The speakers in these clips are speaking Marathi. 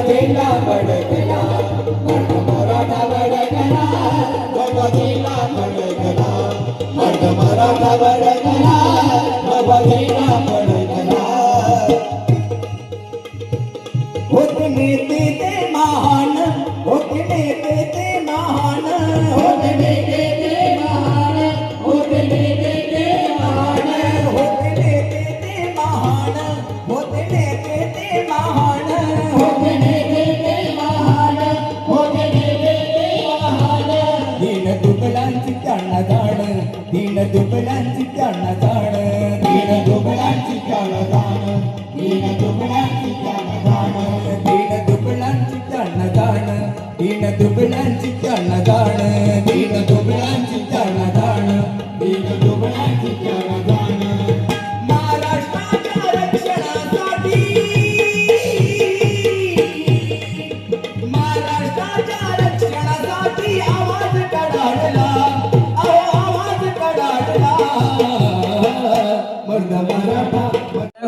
गणपतीला बडगला नेते ते महान होत महान दीन दुबळ्यांची त्यांना जाण दीन दुबळ्यांची त्यांना जाण दीन दुबळ्यांची त्यांना जाण दीन दुबळ्यांची त्यांना जाण दीन दुबळ्यांची त्यांना जाण दीन दुबळ्यांची त्यांना जाण दीन दुबळ्यांची त्यांना जाण महाराष्ट्राच्या रक्षणासाठी महाराष्ट्राच्या रक्षणासाठी आवाज कडाडला.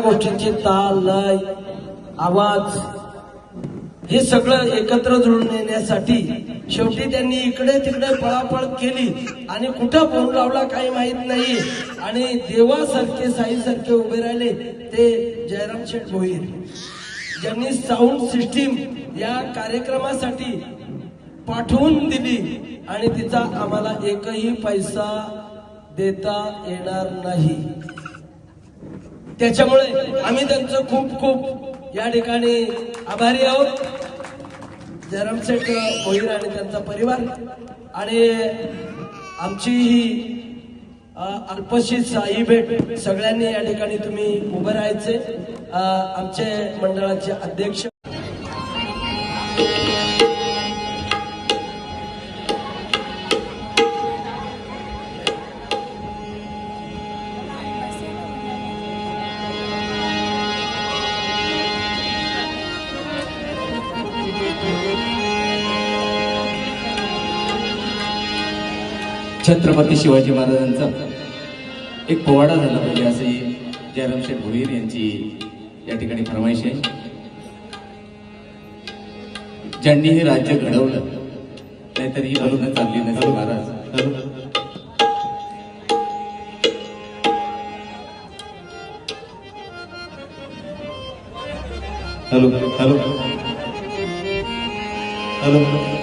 गोष्टींची ताल लय आवाज हे सगळं एकत्र जुळून येण्यासाठी शेवटी त्यांनी इकडे तिकडे पळापळ केली आणि कुठं फोन लावला काही माहीत नाही. आणि देवासारखे साईसारखे उभे राहिले ते जयराम शेठ भोईर ज्यांनी साऊंड सिस्टीम या कार्यक्रमासाठी पाठवून दिली आणि तिचा आम्हाला एकही पैसा देता येणार नाही. त्याच्यामुळे आम्ही त्यांचं खूप खूप या ठिकाणी आभारी आहोत. जयराम शेठ आणि त्यांचा परिवार आणि आमची ही अल्पशी साई भेट सगळ्यांनी या ठिकाणी तुम्ही उभं राहायचे. आमचे मंडळाचे अध्यक्ष छत्रपती शिवाजी महाराजांचा एक पोवाडा झाला पाहिजे असे जयरामशेठ भोईर यांची या ठिकाणी फरमाईश आहे. ज्यांनी हे राज्य घडवलं नाहीतर ही चालली नसेल Maharaj. Hello hello. Hello.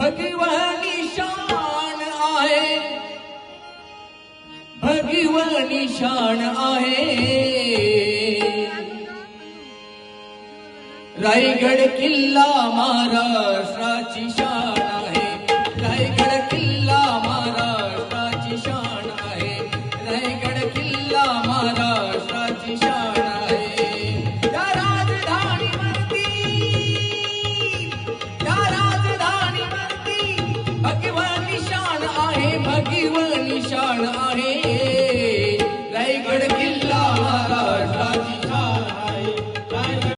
भगवनी निशाण आहे. भगवनी शान आहे. रायगड किल्ला महाराष्ट्राची शाण आहे. रायगड किल्ला महाराष्ट्राची शाण आहे. रायगड किल्ला महाराष्ट्राची शान